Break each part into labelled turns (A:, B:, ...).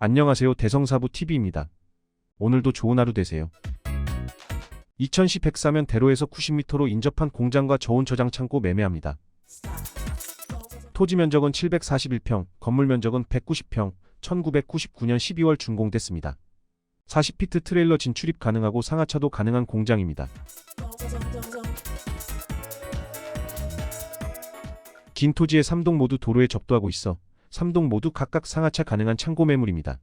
A: 안녕하세요. 대성사부 TV입니다. 오늘도 좋은 하루 되세요. 2010 백사면 대로에서 90m로 인접한 공장과 저온 저장 창고 매매합니다. 토지 면적은 741평, 건물 면적은 190평, 1999년 12월 준공됐습니다. 40피트 트레일러 진출입 가능하고 상하차도 가능한 공장입니다. 긴 토지의 3동 모두 도로에 접도하고 있어 3동 모두 각각 상하차 가능한 창고 매물입니다.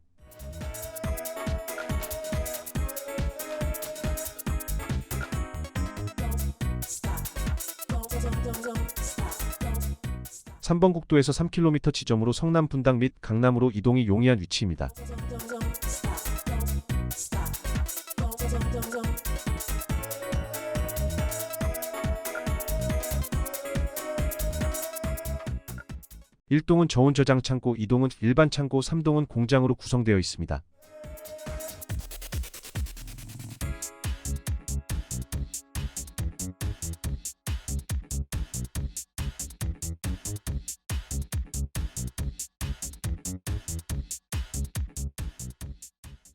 A: 삼번 국도에서 3km 지점으로 성남 분당 및 강남으로 이동이 용이한 위치입니다. 일동은 저온 저장 창고, 이동은 일반 창고, 삼동은 공장으로 구성되어 있습니다.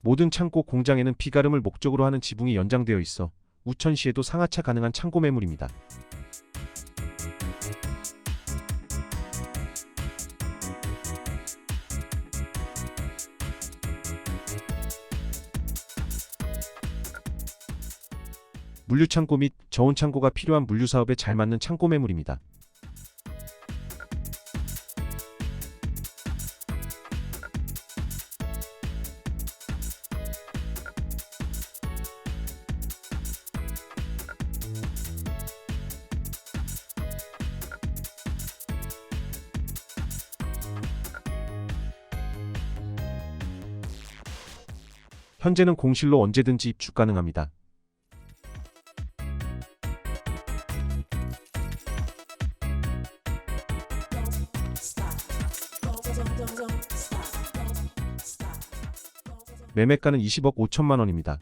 A: 모든 창고 공장에는 비가름을 목적으로 하는 지붕이 연장되어 있어 우천시에도 상하차 가능한 창고 매물입니다. 물류 창고 및 저온 창고가 필요한 물류 사업에 잘 맞는 창고 매물입니다. 현재는 공실로 언제든지 입주 가능합니다. 매매가는 20억 5천만 원입니다.